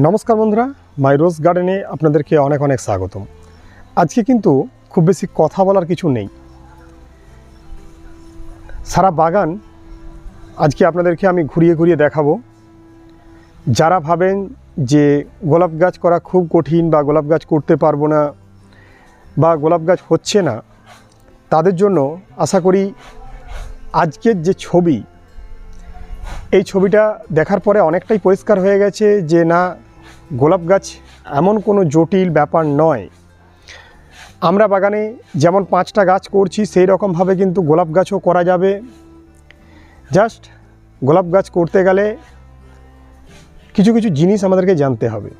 নমস্কার বন্ধুরা মাই রোজ গার্ডেনে আপনাদেরকে অনেক অনেক স্বাগতম। আজকে কিন্তু খুব বেশি কথা বলার কিছু নেই। সারা বাগান আজকে আপনাদেরকে আমি ঘুরিয়ে ঘুরিয়ে দেখাবো। যারা ভাবেন যে গোলাপ গাছ করা খুব কঠিন বা গোলাপ গাছ করতে পারব না বা গোলাপ গাছ হচ্ছে না, তাদের জন্য আশা করি আজকের যে ছবি এই ছবিটা দেখার পরে অনেকটাই পরিষ্কার হয়ে গেছে যে না, গোলাপ গাছ এমন কোনো জটিল ব্যাপার নয়। আমরা বাগানে যেমন পাঁচটা গাছ করছি, সেই রকমভাবে কিন্তু গোলাপ গাছও করা যাবে। জাস্ট গোলাপ গাছ করতে গেলে কিছু কিছু জিনিস আমাদেরকে জানতে হবে।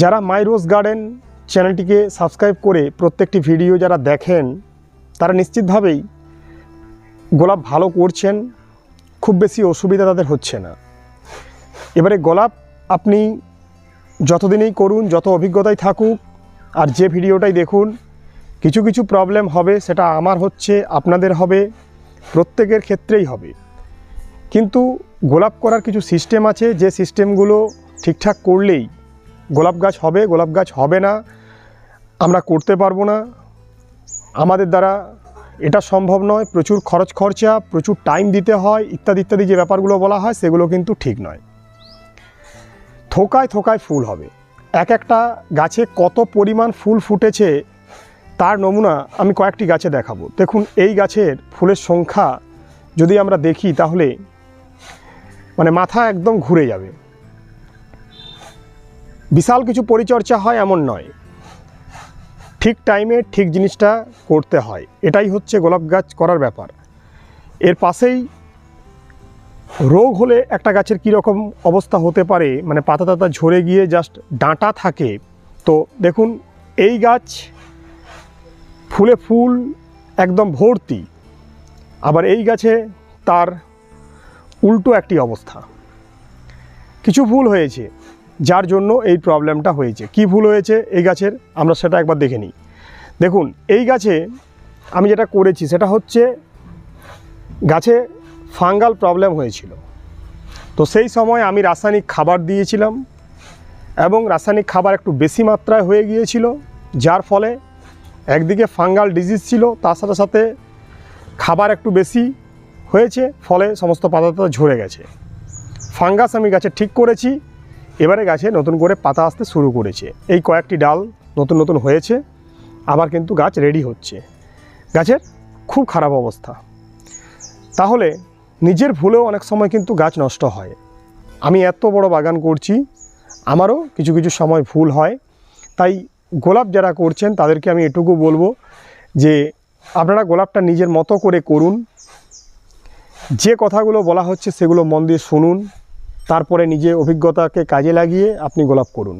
যারা মাই রোজ গার্ডেন চ্যানেলটিকে সাবস্ক্রাইব করে প্রত্যেকটি ভিডিও যারা দেখেন, তারা নিশ্চিতভাবেই গোলাপ ভালো করছেন। খুব বেশি অসুবিধা তাদের হচ্ছে না। এবারে গোলাপ, আপনি যতদিনেই করুন, যত অভিজ্ঞতাই থাকুক, আর যে ভিডিওটাই দেখুন, কিছু কিছু প্রবলেম হবে, সেটা আমার হচ্ছে, আপনাদের হবে, প্রত্যেকের ক্ষেত্রেই হবে। কিন্তু গোলাপ করার কিছু সিস্টেম আছে, যে সিস্টেমগুলো ঠিকঠাক করলেই গোলাপ গাছ হবে, গোলাপ গাছ হবে না, আমরা করতে পারব না। আমাদের দ্বারা এটা সম্ভব নয়। প্রচুর খরচ খরচা, প্রচুর টাইম দিতে হয়, ইত্যাদি ইত্যাদি যে ব্যাপারগুলো বলা হয় সেগুলো কিন্তু ঠিক নয়। থোকায় থোকায় ফুল হবে। এক একটা গাছে কত পরিমাণ ফুল ফুটেছে তার নমুনা আমি কয়েকটি গাছে দেখাবো। দেখুন, এই গাছের ফুলের সংখ্যা যদি আমরা দেখি তাহলে মানে মাথা একদম ঘুরে যাবে। বিশাল কিছু পরিচর্যা হয় এমন নয়। ঠিক টাইমে ঠিক জিনিসটা করতে হয়। এটাই হচ্ছে গোলাপ গাছ করার ব্যাপার। এর পাশেই রোগ হলে একটা গাছের কীরকম অবস্থা হতে পারে মানে পাতা টাতা ঝরে গিয়ে জাস্ট ডাঁটা থাকে। তো দেখুন, এই গাছ ফুলে ফুল একদম ভর্তি। আবার এই গাছে তার উল্টো একটি অবস্থা। কিছু ভুল হয়েছে। যার জন্য এই প্রবলেমটা হয়েছে। কি ভুল হয়েছে এই গাছের? আমরা সেটা একবার দেখে নিই। দেখুন, এই গাছে আমি যেটা করেছি সেটা হচ্ছে গাছে ফাঙ্গাল প্রবলেম হয়েছিল। তো সেই সময় আমি রাসায়নিক খাবার দিয়েছিলাম এবং রাসায়নিক খাবার একটু বেশি মাত্রায় হয়ে গিয়েছিল, যার ফলে একদিকে ফাঙ্গাল ডিজিজ ছিল, তার সাথে সাথে খাবার একটু বেশি হয়েছে, ফলে সমস্ত পাতা ঝরে গেছে। ফাঙ্গাস আমি গাছে ঠিক করেছি এবারে গাছে নতুন করে পাতা আসতে শুরু করেছে। এই কয়েকটি ডাল নতুন নতুন হয়েছে, আবার কিন্তু গাছ রেডি হচ্ছে। গাছের খুব খারাপ অবস্থা। তাহলে নিজের ভুলেও অনেক সময় কিন্তু গাছ নষ্ট হয়। আমি এত বড় বাগান করছি, আমারও কিছু কিছু সময় ভুল হয়। তাই গোলাপ যারা করছেন, তাদেরকে আমি এটুকু বলব যে, আপনারা গোলাপটা নিজের মতো করে করুন। যে কথাগুলো বলা হচ্ছে সেগুলো মন দিয়ে শুনুন। তারপরে নিজে অভিজ্ঞতাকে কাজে লাগিয়ে আপনি গোলাপ করুন।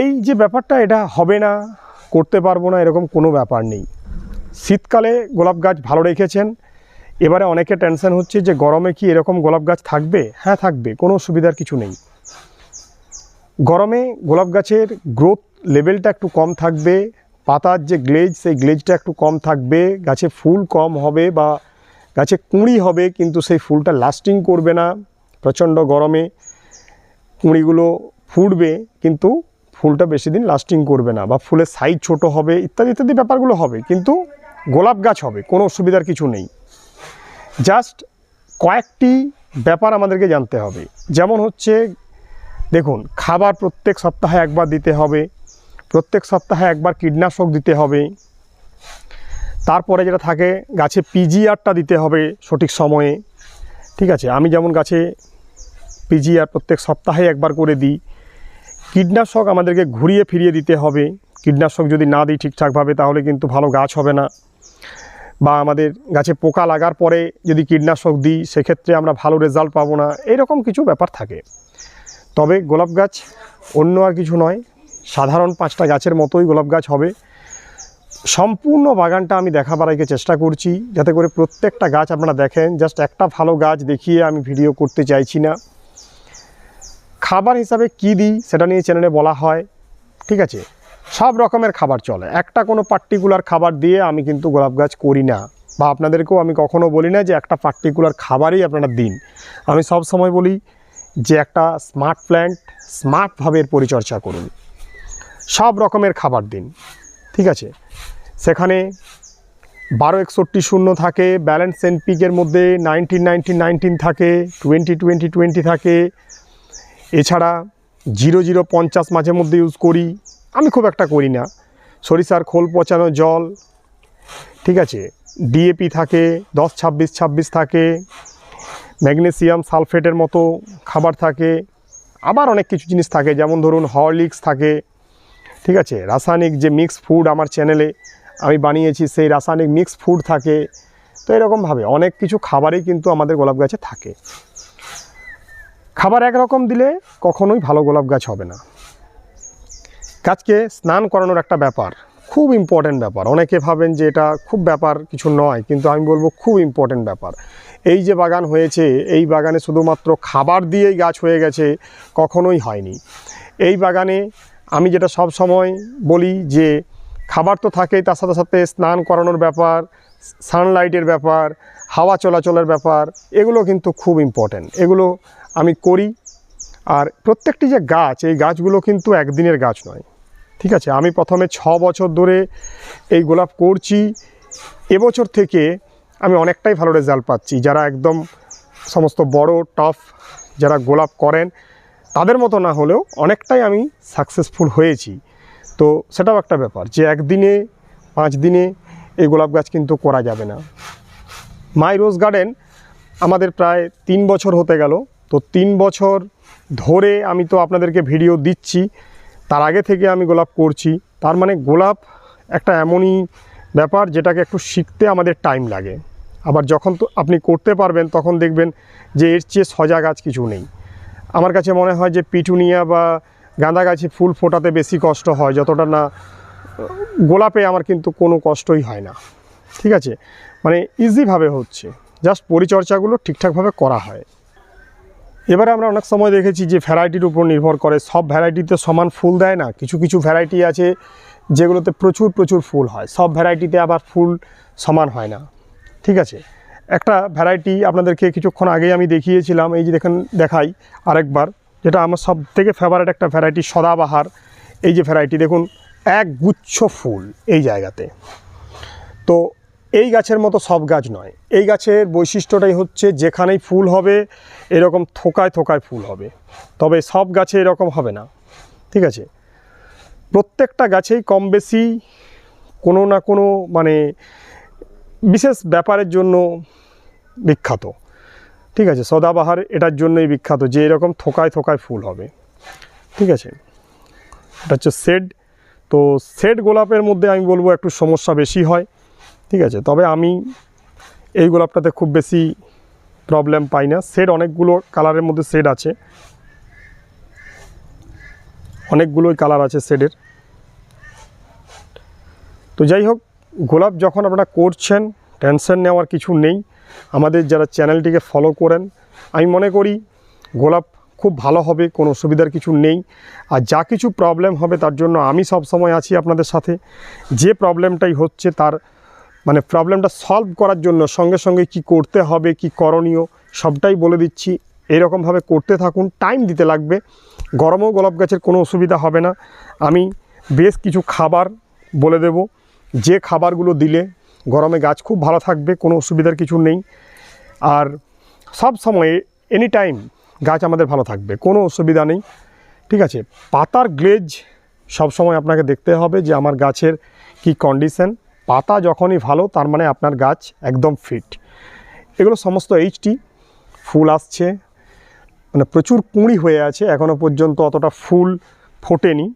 এই যে ব্যাপারটা, এটা হবে না, করতে পারব না, এরকম কোনো ব্যাপার নেই। শীতকালে গোলাপ গাছ ভালো রেখেছেন। এবারে অনেকে টেনশন হচ্ছে যে গরমে কি এরকম গোলাপ গাছ থাকবে? হ্যাঁ থাকবে, কোনো সুবিধার কিছু নেই। গরমে গোলাপ গাছের গ্রোথ লেভেলটা একটু কম থাকবে, পাতার যে গ্লেজ সেই গ্লেজটা একটু কম থাকবে, গাছে ফুল কম হবে বা গাছে কুঁড়ি হবে, কিন্তু সেই ফুলটা লাস্টিং করবে না। প্রচণ্ড গরমে কুঁড়িগুলো ফুটবে, কিন্তু ফুলটা বেশি দিন লাস্টিং করবে না বা ফুলের সাইজ ছোট হবে, ইত্যাদি ইত্যাদি ব্যাপারগুলো হবে, কিন্তু গোলাপ গাছ হবে, কোনো অসুবিধার কিছু নেই। জাস্ট কয়েকটি ব্যাপার আমাদেরকে জানতে হবে। যেমন হচ্ছে, দেখুন, খাবার প্রত্যেক সপ্তাহে একবার দিতে হবে, প্রত্যেক সপ্তাহে একবার কীটনাশক দিতে হবে তারপরে যেটা থাকে, গাছে পিজিআরটা দিতে হবে সঠিক সময়ে। ঠিক আছে? আমি যেমন গাছে পিজিআর প্রত্যেক সপ্তাহে একবার করে দিই। কীটনাশক আমাদেরকে ঘুরিয়ে ফিরিয়ে দিতে হবে। কীটনাশক যদি না দিই ঠিকঠাকভাবে, তাহলে কিন্তু ভালো গাছ হবে না। বা আমাদের গাছে পোকা লাগার পরে যদি কীটনাশক দিই, সেক্ষেত্রে আমরা ভালো রেজাল্ট পাবো না। এরকম কিছু ব্যাপার থাকে। তবে গোলাপ গাছ অন্য আর কিছু নয়। সাধারণ পাঁচটা গাছের মতোই গোলাপ গাছ হবে। সম্পূর্ণ বাগানটা আমি দেখাবার আগে চেষ্টা করছি, যাতে করে প্রত্যেকটা গাছ আপনারা দেখেন। জাস্ট একটা ভালো গাছ দেখিয়ে আমি ভিডিও করতে চাইছি না। খাবার হিসাবে কি দিই সেটা নিয়ে চ্যানেলে বলা হয়, ঠিক আছে? সব রকমের খাবার চলে। একটা কোনো পার্টিকুলার খাবার দিয়ে আমি কিন্তু গোলাপ গাছ করি না। বা আপনাদেরকেও আমি কখনো বলি না যে একটা পার্টিকুলার খাবারই আপনারা দিন। আমি সব সময় বলি যে একটা স্মার্ট প্ল্যান্ট স্মার্টভাবে পরিচর্যা করুন। সব রকমের খাবার দিন। ঠিক আছে? সেখানে বারো একষট্টি শূন্য থাকে, ব্যালেন্স এনপিকের মধ্যে নাইনটিন নাইনটিন নাইনটিন থাকে, টোয়েন্টি টোয়েন্টি টোয়েন্টি থাকে। এছাড়া জিরো জিরো, পঞ্চাশ মাঝে মধ্যে ইউজ করি। আমি খুব একটা করি না। সরিষার খোল পচানো জল, ঠিক আছে? ডিএপি থাকে, দশ, ছাব্বিশ ছাব্বিশ থাকে। ম্যাগনেসিয়াম সালফেটের মতো খাবার থাকে। আবার অনেক কিছু জিনিস থাকে, যেমন ধরুন হরলিক্স থাকে। ঠিক আছে? রাসায়নিক যে মিক্স ফুড আমার চ্যানেলে আমি বানিয়েছি, সেই রাসায়নিক মিক্স ফুড থাকে। তো এরকমভাবে অনেক কিছু খাবারই কিন্তু আমাদের গোলাপ গাছে থাকে। খাবার একরকম দিলে কখনোই ভালো গোলাপ গাছ হবে না। গাছকে স্নান করানোর একটা ব্যাপার, খুব ইম্পর্ট্যান্ট ব্যাপার। অনেকে ভাবেন যে এটা খুব ব্যাপার, কিছু নয়, কিন্তু আমি বলব খুব ইম্পর্ট্যান্ট ব্যাপার। এই যে বাগান হয়েছে, এই বাগানে শুধুমাত্র খাবার দিয়েই গাছ হয়ে গেছে, কখনোই হয়নি। এই বাগানে আমি যেটা সব সময় বলি যে খাবার তো থাকেই, তার সাথে সাথে স্নান করানোর ব্যাপার সানলাইটের ব্যাপার, হাওয়া চলাচলের ব্যাপার, এগুলো কিন্তু খুব ইম্পর্ট্যান্ট এগুলো আমি করি। আর প্রত্যেকটি যে গাছ, এই গাছগুলো কিন্তু একদিনের গাছ নয়। ঠিক আছে? আমি প্রথমে ছ বছর ধরে এই গোলাপ করছি। এবছর থেকে আমি অনেকটাই ভালো রেজাল্ট পাচ্ছি। যারা একদম সমস্ত বড় টফ যারা গোলাপ করেন তাদের মতো না হলেও অনেকটাই আমি সাকসেসফুল হয়েছি। তো সেটাও একটা ব্যাপার যে একদিনে, পাঁচ দিনে এই গোলাপ গাছ কিন্তু করা যাবে না। মাই রোজ গার্ডেন আমাদের প্রায় তিন বছর হতে গেল। তো তিন বছর ধরে আমি তো আপনাদেরকে ভিডিও দিচ্ছি। তার আগে থেকে আমি গোলাপ করছি। তার মানে গোলাপ একটা এমনই ব্যাপার যেটাকে একটু শিখতে আমাদের টাইম লাগে। আবার যখন তো আপনি করতে পারবেন, তখন দেখবেন যে এর চেয়ে সজা গাছ কিছু নেই। আমার কাছে মনে হয় যে পিটুনিয়া বা গাঁদা গাছে ফুল ফোটাতে বেশি কষ্ট হয়, যতটা না, গোলাপে আমার কিন্তু কোনো কষ্টই হয় না। ঠিক আছে? মানে ইজিভাবে হচ্ছে। জাস্ট পরিচর্যাগুলো ঠিকঠাকভাবে করা হয়। এবারে আমরা অনেক সময় দেখেছি যে ভ্যারাইটির উপর নির্ভর করে। সব ভ্যারাইটিতে সমান ফুল দেয় না। কিছু কিছু ভ্যারাইটি আছে যেগুলোতে প্রচুর প্রচুর ফুল হয়। সব ভ্যারাইটিতে আবার ফুল সমান হয় না। ঠিক আছে? একটা ভ্যারাইটি আপনাদেরকে কিছুক্ষণ আগেই আমি দেখিয়েছিলাম, এই যে দেখেন, দেখাই আরেকবার, যেটা আমার সব থেকে ফেভারিট একটা ভ্যারাইটি সদাবাহার, এই যে ভ্যারাইটি দেখুন, এক গুচ্ছ ফুল এই জায়গাতে। তো এই গাছের মতো সব গাছ নয়, এই গাছের বৈশিষ্ট্যটাই হচ্ছে যেখানেই ফুল হবে, এরকম থোকায় থোকায় ফুল হবে, তবে সব গাছে এরকম হবে না, ঠিক আছে? প্রত্যেকটা গাছেই কম বেশি কোনো না কোনো মানে বিশেষ ব্যাপারের জন্য বিখ্যাত। ঠিক আছে, সদাবাহার এটার জন্যই বিখ্যাত যে এরকম থোকায় থোকায় ফুল হবে। ঠিক আছে, এটা হচ্ছে সেড তো সেড গোলাপের মধ্যে আমি বলব একটু সমস্যা বেশি হয়। ঠিক আছে, তবে আমি এই গোলাপটাতে খুব বেশি প্রবলেম পাই না। সেড অনেকগুলো কালারের মধ্যে সেড আছে। অনেকগুলোই কালার আছে সেডের তো যাই হোক গোলাপ যখন আপনারা করছেন টেনশন নেওয়ার কিছু নেই। আমাদের যারা চ্যানেলটিকে ফলো করেন, আমি মনে করি গোলাপ খুব ভালো হবে, কোনো অসুবিধার কিছু নেই। আর যা কিছু প্রবলেম হবে, তার জন্য আমি সব সময় আছি আপনাদের সাথে। যে প্রবলেমটাই হচ্ছে, তার মানে প্রবলেমটা সলভ করার জন্য সঙ্গে সঙ্গে কি করতে হবে, কি করণীয়, সবটাই বলে দিচ্ছি। এরকমভাবে করতে থাকুন টাইম দিতে লাগবে। গরমেও গোলাপ গাছের কোনো অসুবিধা হবে না। আমি বেশ কিছু খাবার বলে দেব। যে খাবারগুলো দিলে গরমে গাছ খুব ভালো থাকবে, কোনো অসুবিধার কিছু নেই। আর সব সময় এনি টাইম গাছ আমাদের ভালো থাকবে, কোনো অসুবিধা নেই। ঠিক আছে, পাতার গ্লেজ সব সময় আপনাকে দেখতে হবে যে আমার গাছের কি কন্ডিশন পাতা যখনই ভালো, তার মানে আপনার গাছ একদম ফিট এগুলো সমস্ত এইচটি ফুল আসছে। মানে প্রচুর কুঁড়ি হয়ে আছে এখনও পর্যন্ত অতটা ফুল ফোটেনি।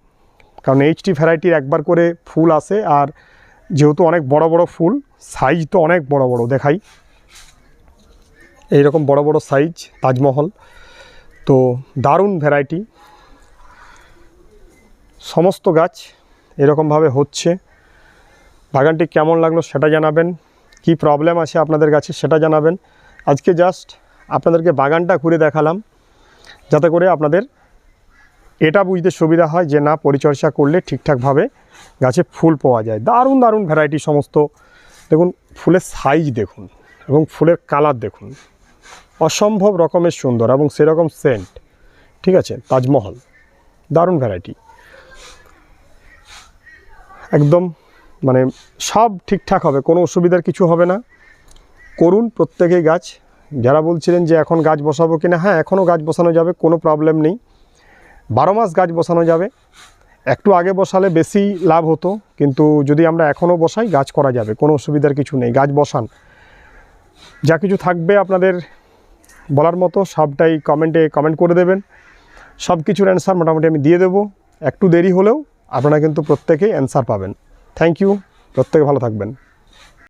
কারণ এইচটি ভ্যারাইটির একবার করে ফুল আসে, আর যেহেতু অনেক বড় বড় ফুল সাইজ তো অনেক বড় বড়, দেখাই। এইরকম বড় বড় সাইজ তাজমহল। তো দারুণ ভ্যারাইটি সমস্ত গাছ এরকমভাবে হচ্ছে। বাগানটি কেমন লাগল সেটা জানাবেন। কি প্রবলেম আছে আপনাদের গাছে সেটা জানাবেন। আজকে জাস্ট আপনাদেরকে বাগানটা ঘুরে দেখালাম। যাতে করে আপনাদের এটা বুঝতে সুবিধা হয় যে না পরিচর্যা করলে ঠিকঠাকভাবে গাছে ফুল পাওয়া যায়। দারুণ দারুণ ভ্যারাইটি সমস্ত। দেখুন, ফুলের সাইজ দেখুন এবং ফুলের কালার দেখুন। অসম্ভব রকমের সুন্দর এবং সেরকম সেন্ট ঠিক আছে? তাজমহল, দারুণ ভ্যারাইটি একদম মানে সব ঠিকঠাক হবে, কোনো অসুবিধার কিছু হবে না। করুন প্রত্যেকেই গাছ। যারা বলছিলেন যে এখন গাছ বসাবো কিনা হ্যাঁ এখনও গাছ বসানো যাবে, কোনো প্রবলেম নেই। বারো মাস গাছ বসানো যাবে। একটু আগে বসালে বেশি লাভ হতো, কিন্তু যদি আমরা এখনও বসাই, গাছ করা যাবে, কোনো অসুবিধার কিছু নেই, গাছ বসান। যা কিছু থাকবে আপনাদের বলার মতো, সবটাই কমেন্টে কমেন্ট করে দেবেন। সব কিছুর অ্যান্সার মোটামুটি আমি দিয়ে দেবো। একটু দেরি হলেও আপনারা কিন্তু প্রত্যেকেই অ্যান্সার পাবেন। থ্যাংক ইউ প্রত্যেকে ভালো থাকবেন।